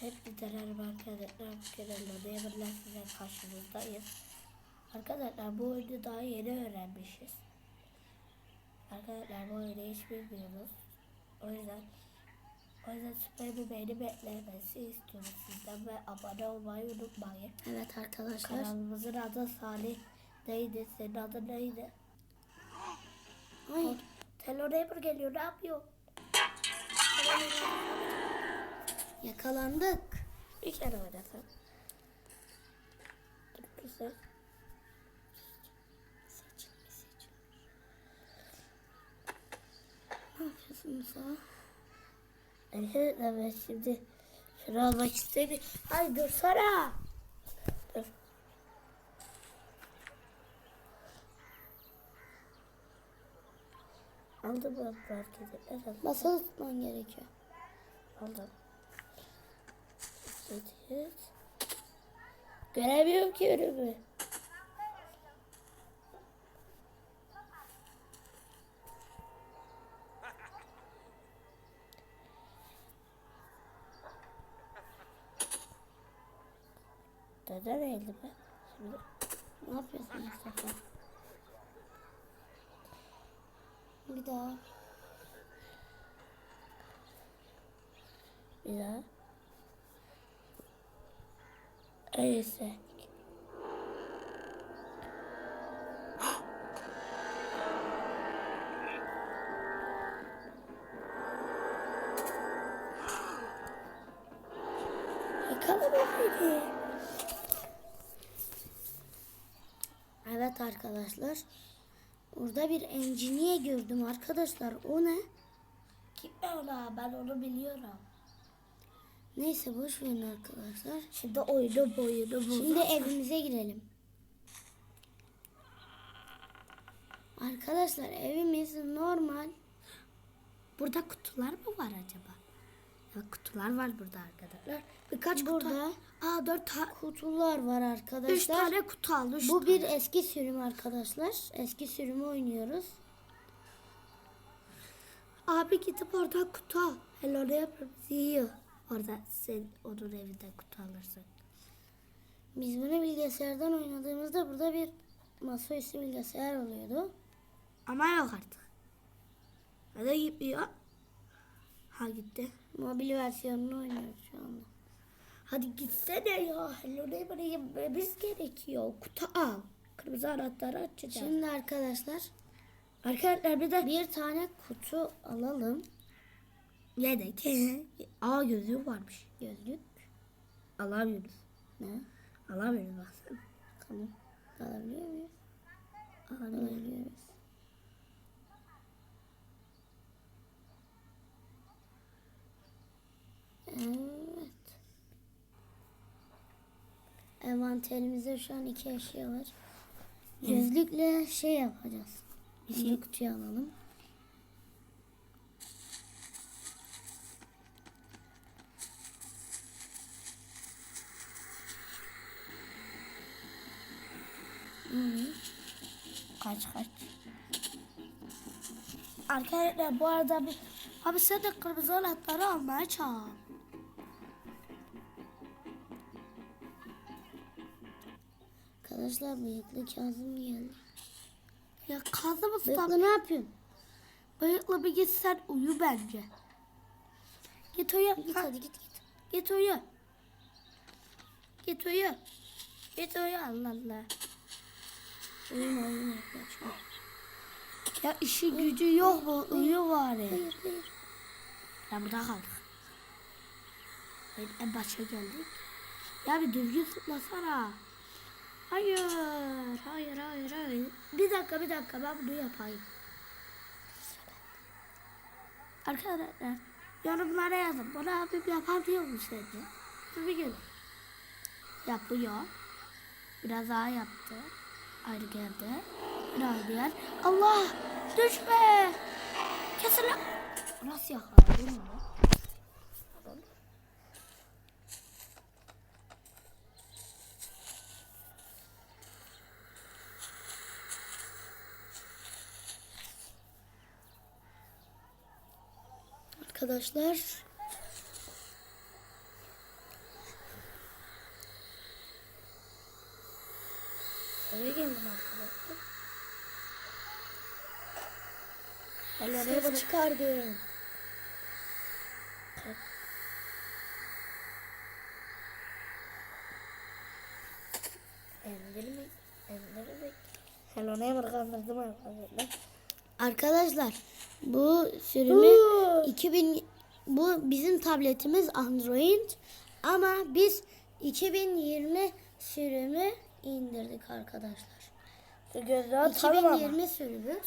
Hepinize merhaba arkadaşlar. Bugün Demir'le size karşınızdayız. Arkadaşlar bu oyunu daha yeni öğrenmişiz. Arkadaşlar bu oyunu hiç bilmiyoruz. O yüzden o yüzden süper bir beğeni beklemesi istiyoruz sizden ve abone olmayı unutmayın. Evet arkadaşlar. Kanalımızın adı Salih neydi? Senin adın neydi? Ay, Telon Emir geliyor ne yapıyor? Yakalandık. Bir kere oynasam. Dur bir ses. Seçil, seçil. Ne yapıyorsun Musa? Evet ben şimdi şunu almak istedi. Ay dursana. Dur. Aldım ben markete. Evet Basılı tutman gerekiyor. aldım. Evet. Göremiyorum ki önümü. Dede neydi be? Şimdi Ne yapıyorsun Mustafa? Bir daha. bir daha. Beni. Evet arkadaşlar. Orada bir engineer gördüm arkadaşlar. O ne? Kim ona? Ben onu biliyorum. Neyse boş verin arkadaşlar. Şimdi oyunu boyunu Şimdi evimize girelim. Arkadaşlar evimiz normal. Burada kutular mı var acaba? Ya kutular var burada arkadaşlar. Birkaç Burada kutu. Aa dört kutular var arkadaşlar. Üç tane kutu aldı. Üç Bu tane. bir eski sürüm arkadaşlar. Eski sürümü oynuyoruz. Abi gidip orada kutu al. Ne yapıyoruz? Yiyor. Orada sen onun evinde kutu alırsın. Biz bunu bilgisayardan oynadığımızda burada bir masaüstü bilgisayar oluyordu. Ama yok artık. Hadi gitmiyor. Ha gitti. Mobil versiyonunu oynuyoruz şu anda. Hadi gitsene ya. Hello ne böyle yememiz gerekiyor. Kutu al. Kırmızı anahtarı açacağız. Şimdi arkadaşlar Arkadaşlar bir de bir tane kutu alalım. Yedek. Aa gözlüğü varmış. Gözlük. Alamıyoruz. Ne? Alamıyoruz baksana. Tamam. Alabiliyor muyuz? Alabiliyoruz. Evet. Envanterimizde şu an iki eşya var. Gözlükle şey yapacağız. Bir kutuyu alalım. Kaç kaç. Arkadaşlar bu arada bir... Abi sen de kırmızı anahtarı almaya çağır. Arkadaşlar bıyıklı Kazım geldi. Ya Kazım Usta Bıyıklı ne yapıyorsun? bıyıklı bir git sen uyu bence. Git uyu. Git Ha, hadi git git. Git uyu. Git uyu. Git uyu Allah Allah. Uyuma uyuma. Kaçma. Ya işi gücü yok mu? Uyu bari. Hayır. Ya burada kaldık. Evet, en başa geldik. Ya bir düzgün tutmasana. Hayır, hayır, hayır, hayır. Bir dakika, bir dakika. Ben bunu yapayım. Arkadaşlar, yorumlara yazın. Bana abim yapabiliyor mu sence? Bir gün. Yapıyor. Biraz daha yaptı. Ayrı geldi. Ayrı yer. Allah! Düşme! Kesin! Nasıl yakaladım onu? Arkadaşlar Ses bırak. çıkardım. Hello Neighbor kandırdım arkadaşlar. Arkadaşlar bu sürümü Huu. 2000 bu bizim tabletimiz Android ama biz 2020 sürümü indirdik arkadaşlar. Ama. 2020 sürümü.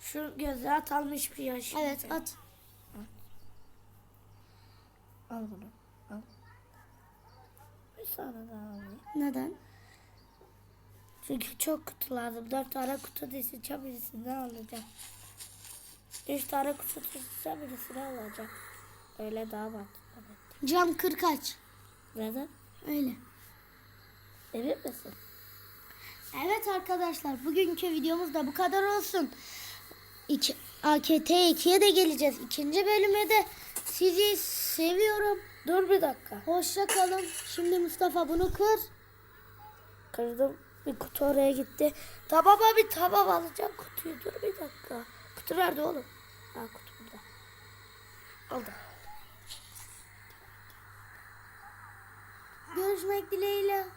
Şu, şu gözlüğü atalım hiçbir yaş. Evet at. Al bunu. Al. Bir tane daha alayım. Neden? Çünkü çok kutu lazım. Dört tane kutu dizeceğim birisini alacağım. Üç tane kutu dizeceğim birisini alacağım. Öyle daha var. Cam 40 aç. Neden? Öyle. Emin misin? Evet arkadaşlar bugünkü videomuz da bu kadar olsun. İki, AKT 2'ye de geleceğiz. İkinci bölüme de sizi seviyorum. Dur bir dakika. Hoşça kalın. Şimdi Mustafa bunu kır. Kırdım. Bir kutu oraya gitti. Tamam abi tamam alacağım kutuyu. Dur bir dakika. Kutu nerede oğlum? Ha kutu burada. Aldım. Görüşmek dileğiyle.